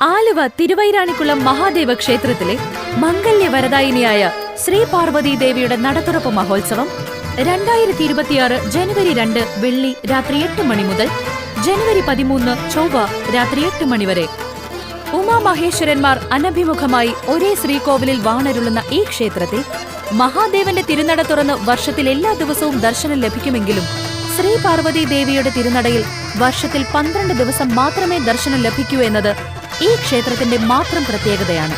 ആലുവ തിരുവൈരാണിക്കുളം മഹാദേവ ക്ഷേത്രത്തിലെ മംഗല്യവരദായിനിയായ ശ്രീ പാർവതി ദേവിയുടെ നടത്തുറപ്പ് മഹോത്സവം രണ്ടായിരത്തി ഇരുപത്തിയാറ് ജനുവരി രണ്ട് വെള്ളി രാത്രി എട്ട് മണി മുതൽ ജനുവരി പതിമൂന്ന് ചൊവ്വ രാത്രി എട്ട് മണി വരെ. ഉമാമഹേശ്വരന്മാർ അനഭിമുഖമായി ഒരേ ശ്രീകോവിലിൽ വാണരുളുന്ന ഈ ക്ഷേത്രത്തിൽ മഹാദേവന്റെ തിരുനട തുറന്ന് വർഷത്തിൽ എല്ലാ ദിവസവും ദർശനം ലഭിക്കുമെങ്കിലും ശ്രീ പാർവതി ദേവിയുടെ തിരുനടയിൽ വർഷത്തിൽ പന്ത്രണ്ട് ദിവസം മാത്രമേ ദർശനം ലഭിക്കൂ എന്നത് ഈ ക്ഷേത്രത്തിന്റെ മാത്രം പ്രത്യേകതയാണ്.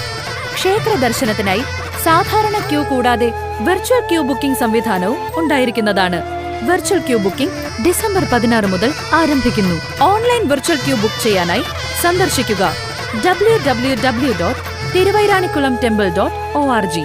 ക്ഷേത്ര ദർശനത്തിനായി സാധാരണ ക്യൂ കൂടാതെ വെർച്വൽ ക്യൂ ബുക്കിംഗ് സംവിധാനവും ഉണ്ടായിരിക്കുന്നതാണ്. വെർച്വൽ ക്യൂ ബുക്കിംഗ് ഡിസംബർ പതിനാറ് മുതൽ ആരംഭിക്കുന്നു. ഓൺലൈൻ വെർച്വൽ ക്യൂ ബുക്ക് ചെയ്യാനായി സന്ദർശിക്കുക. W W W dot Thiruvairanikulam temple dot O R G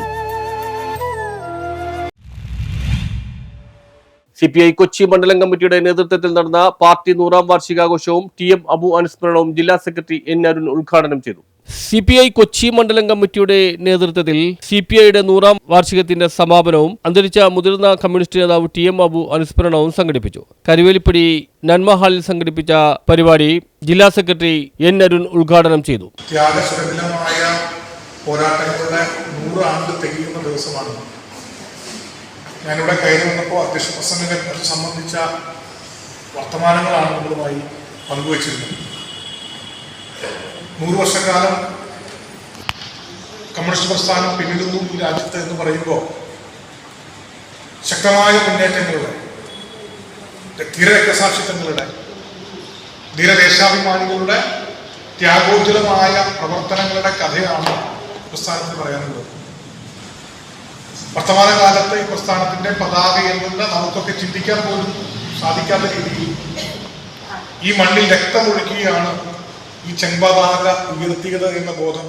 C P I Kochi മണ്ഡലം കമ്മിറ്റിയുടെ നേതൃത്വത്തിൽ നടന്ന പാർട്ടി നൂറാം വാർഷികാഘോഷവും ടി എം അബു അനുസ്മരണവും ജില്ലാ സെക്രട്ടറി എൻ അരുൺ ഉദ്ഘാടനം ചെയ്തു. സി പി ഐ കൊച്ചി മണ്ഡലം കമ്മിറ്റിയുടെ നേതൃത്വത്തിൽ സി പി ഐയുടെ നൂറാം വാർഷികത്തിന്റെ സമാപനവും അന്തരിച്ച മുതിർന്ന കമ്മ്യൂണിസ്റ്റ് നേതാവ് ടി എം അബു അനുസ്മരണവും സംഘടിപ്പിച്ചു. കരുവേലിപ്പടി നന്മ ഹാളിൽ സംഘടിപ്പിച്ച പരിപാടി ജില്ലാ സെക്രട്ടറി എൻ അരുൺ ഉദ്ഘാടനം ചെയ്തു. പോരാട്ടങ്ങളുടെ നൂറ് ആണ്ട് തികയുന്ന ദിവസമാണ്. ഞാനിവിടെ കയറി വന്നപ്പോൾ അധ്യക്ഷ പ്രസംഗം സംബന്ധിച്ച വർത്തമാനങ്ങളാണ് നമ്മളുമായി പങ്കുവച്ചിരുന്നത്. നൂറ് വർഷക്കാലം കമ്മ്യൂണിസ്റ്റ് പ്രസ്ഥാനം പിന്നിടുന്നു ഈ രാജ്യത്ത് എന്ന് പറയുമ്പോൾ ശക്തമായ മുന്നേറ്റങ്ങളുടെ ധീരരക്തസാക്ഷിത്വങ്ങളുടെ ധീരദേശാഭിമാനികളുടെ ത്യാഗോജ്വലമായ പ്രവർത്തനങ്ങളുടെ കഥയാണ് പ്രസ്ഥാനത്തിൽ പറയാനുള്ളത്. വർത്തമാനകാലത്ത് ഈ പ്രസ്ഥാനത്തിന്റെ പതാക എന്നുള്ള നമുക്കൊക്കെ ചിന്തിക്കാൻ പോലും സാധിക്കാത്ത രീതിയിൽ ഈ മണ്ണിൽ രക്തമൊഴുക്കിയാണ് ഈ ചെമ്പതാക ഉയർത്തിയത് എന്ന ബോധം.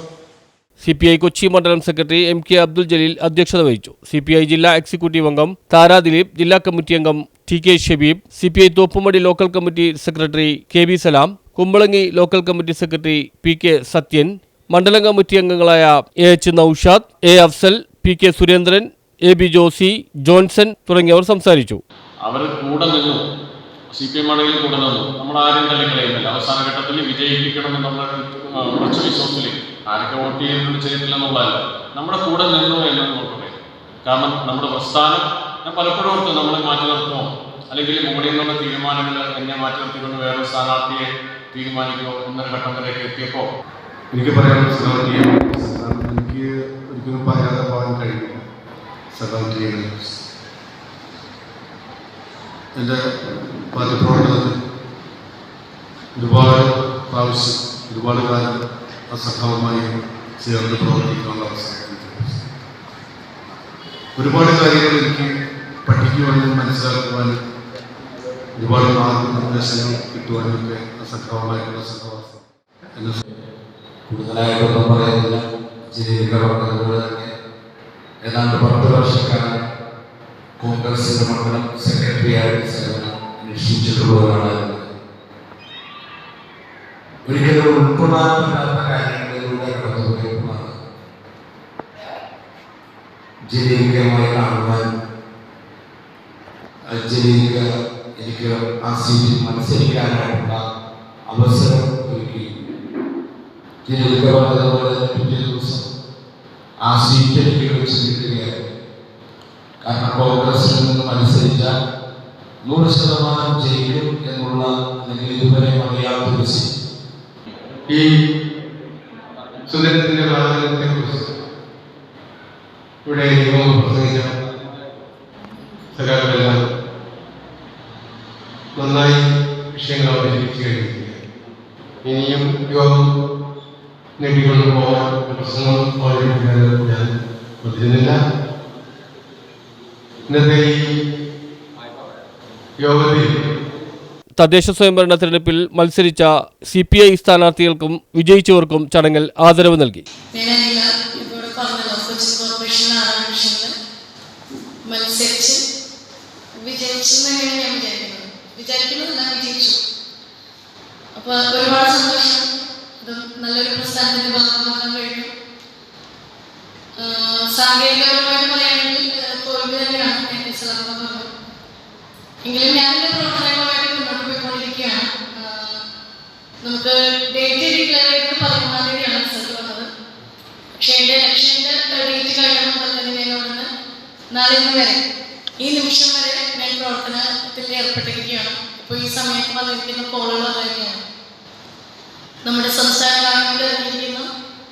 സി പി ഐ കൊച്ചി മണ്ഡലം secretary M K Abdul Jaleel അധ്യക്ഷത വഹിച്ചു. സി പി ഐ ജില്ലാ എക്സിക്യൂട്ടീവ് അംഗം താരാ ദിലീപ് ജില്ലാ കമ്മിറ്റി അംഗം T K Shabeeb C P I Thoppumadi local committee secretary K B Salam Kumbalangi local committee secretary P K Sathyan മണ്ഡലം committee അംഗങ്ങളായ A H Noushad A Afsal P K Surendran A B Josy Johnson തുടങ്ങിയവർ സംസാരിച്ചു. അവർ കൂടെ നിന്നു. C P M ആണെങ്കിലും കൂടെ നിന്നു. നമ്മൾ ആരും തന്നെ കളയുന്നില്ല അവസാന ഘട്ടത്തിൽ വിജയിപ്പിക്കണം എന്നുള്ള കുറച്ച് വിശ്വാസത്തിൽ ആരൊക്കെ വോട്ട് ചെയ്യുന്നുണ്ട് ചെയ്യുന്നില്ല എന്നുള്ളതല്ല നമ്മുടെ കൂടെ നിന്നു എന്ന് നോക്കട്ടെ കാരണം നമ്മുടെ പ്രസ്ഥാനം ഞാൻ പലപ്പോഴും ഓർത്ത് നമ്മളെ മാറ്റി നിർത്തുമോ അല്ലെങ്കിൽ മോഡി നിന്നുള്ള തീരുമാനങ്ങൾ എന്നെ മാറ്റി നിർത്തിക്കൊണ്ട് വേറെ സ്ഥാനാർത്ഥിയെ തീരുമാനിക്കുമോ എന്നൊരു ഘട്ടം വരെയൊക്കെ എത്തിയപ്പോൾ എനിക്ക് പറയാനുള്ള എനിക്ക് ഒരിക്കലും പറയാതെ സഹോദരിയെ എന്റെ പാർട്ടി പ്രവർത്തനത്തിൽ ഒരുപാട് പ്രാവശ്യം ഒരുപാട് കാലം ആ ചേർന്ന് പ്രവർത്തിക്കാനുള്ള അവസരം ഒരുപാട് കാര്യങ്ങൾ എനിക്ക് പഠിക്കുവാനും മനസ്സിലാക്കുവാനും ഒരുപാട് മാർഗനിർദ്ദേശങ്ങൾ കിട്ടുവാനും ഒക്കെ ആ സഖാവുമായിട്ടുള്ള സഹവാസം കൂടുതലായിട്ടൊന്നും പറയുന്നില്ല. ജീവിത പ്രവർത്തനങ്ങൾ തന്നെ. ഏതാണ്ട് പത്ത് വർഷക്കാലം കോൺഗ്രസിന്റെ മണ്ഡലം സെക്രട്ടറിയായി സേവനം അനുഷ്ഠിച്ചിട്ടുള്ളവരാണ്. ഒരിക്കലും ഉൾക്കൊള്ളാൻ പറ്റാത്ത കാര്യങ്ങളിലൂടെ കടന്നുപോയപ്പോഴാണ് ജനീകമായി കാണുവാൻ ജനീക എനിക്ക് ആ സീറ്റിൽ മത്സരിക്കാനായിട്ടുള്ള അവസരം ഒരുക്കി ജനീക പറഞ്ഞതുപോലെ പിറ്റേ ദിവസം ആ സീറ്റ് എനിക്ക് വെച്ച് കാരണം കോൺഗ്രസിൽ നിന്ന് നൂറ് ശതമാനം ജയിക്കും എന്നുള്ള അല്ലെങ്കിൽ ഇതുവരെ അറിയാത്തൊരു സീറ്റ് ഈ സുന്ദരത്തിന്റെ പ്രാധാന്യത്തെ കുറിച്ച് ഇവിടെ സഖാക്കളെല്ലാം നന്നായി വിഷയങ്ങൾ അവതരിപ്പിച്ചു കഴിഞ്ഞിരിക്കുക ഇനിയും യോഗം നീട്ടിക്കൊണ്ടു പോകാൻ പ്രശ്നങ്ങൾ അവതരിപ്പിക്കാൻ ഞാൻ പറ്റുന്നില്ല തദ്ദേശ സ്വയംഭരണ തെരഞ്ഞെടുപ്പിൽ മത്സരിച്ച സി പി ഐ സ്ഥാനാർത്ഥികൾക്കും വിജയിച്ചവർക്കും ചടങ്ങിൽ ആദരവ് നൽകി. മത്സരിച്ച് നല്ലൊരു പ്രസ്ഥാനത്തിന്റെ ഭാഗമാകാൻ പോയിക്കൊണ്ടിരിക്കുകയാണ്. നമുക്ക് കഴിയണം ഈ ഈ സമയത്ത് കോളുകൾ നമ്മുടെ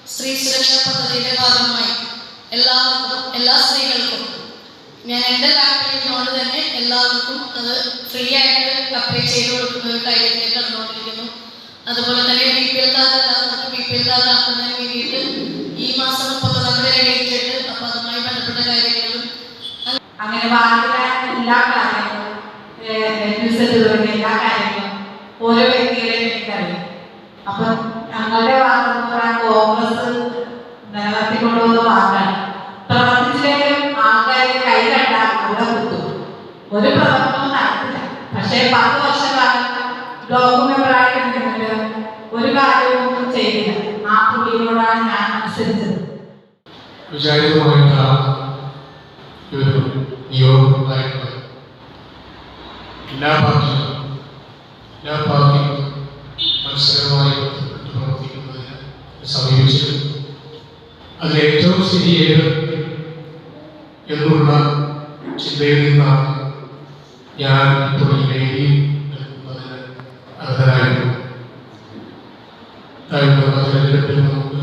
സ്ത്രീ സുരക്ഷാ പദ്ധതിയുടെ ഭാഗമായി. എല്ലാവർക്കും എല്ലാ സ്ത്രീകൾക്കും ഞാൻ എന്റെ താല്പര്യത്തിനോട് തന്നെ എല്ലാവർക്കും അത് ഫ്രീ ആയിട്ട് അപ്ലൈ ചെയ്ത് കൊടുക്കുന്ന ഒരു കാര്യത്തിലേക്ക് കണ്ടുകൊണ്ടിരിക്കുന്നു. അതുപോലെ തന്നെ B P L card B P L card ആക്കുന്നതിന് വേണ്ടിയിട്ട് ഈ മാസം മുപ്പത്തൊന്നാം വരെ ഡേറ്റ് അപ്പോൾ അതുമായി ബന്ധപ്പെട്ട കാര്യങ്ങളും അങ്ങനെ എല്ലാ കാര്യങ്ങളും എല്ലാ കാര്യങ്ങളും ഓരോ വ്യക്തികളെയും എനിക്കറിയാം. അപ്പം ഞങ്ങളുടെ വാർഡ് കോൺഗ്രസ് ബ്ലോക്ക് മെമ്പറായിട്ട് നിന്നിട്ട് ഒരു കാര്യവും ഒന്നും ചെയ്തില്ല. ആ പുള്ളിയോടാണ് ഞാൻ അനുസരിച്ചത്. എല്ലാ പാർട്ടികളും എല്ലാ പാർട്ടികളും മത്സരവുമായി ബന്ധപ്പെട്ട് പ്രവർത്തിക്കുന്നതിന് സമീപിച്ചത് അതിൽ ഏറ്റവും ശരിയേത് എന്നുള്ള ചിന്തയിൽ നിന്നാണ് ഞാൻ ഇപ്പോൾ ഈ കഴിഞ്ഞ തെരഞ്ഞെടുപ്പിൽ നമുക്ക്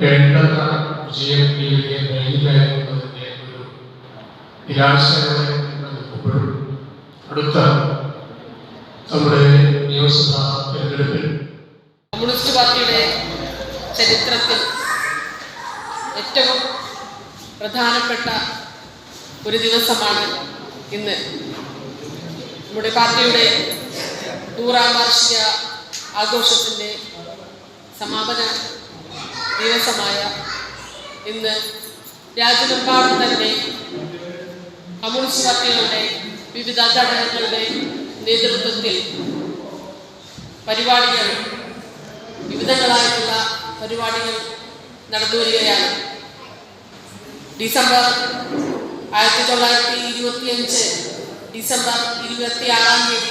വേണ്ടത്ര വിജയം നേടിക്കാൻ കഴിഞ്ഞില്ല എന്നുള്ളതിന്റെ ഒരു നിരാശയോടെ നിൽക്കുമ്പോഴും അടുത്ത നമ്മുടെ നിയമസഭാ തെരഞ്ഞെടുപ്പിൽ ചരിത്രത്തിൽ ഏറ്റവും പ്രധാനപ്പെട്ട ഒരു ദിവസമാണ് ഇന്ന്. നമ്മുടെ പാർട്ടിയുടെ നൂറാം വാർഷിക ആഘോഷത്തിന്റെ സമാപന ദിവസമായ ഇന്ന് രാജ്യമെമ്പാടും തന്നെ കമ്മ്യൂണിസ്റ്റ് പാർട്ടികളുടെ വിവിധ ഘടകങ്ങളുടെ നേതൃത്വത്തിൽ പരിപാടികൾ വിവിധങ്ങളായിട്ടുള്ള പരിപാടികൾ നടന്നു വരികയാണ് ഡിസംബർ ആയിരത്തി തൊള്ളായിരത്തി ഇരുപത്തിയഞ്ച് ഡിസംബർ ഇരുപത്തി ആറാം തീയതി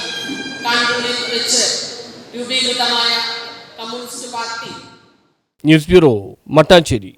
കാൺപൂരിൽ വെച്ച് രൂപീകൃതമായ communist party. News bureau Mattancherry.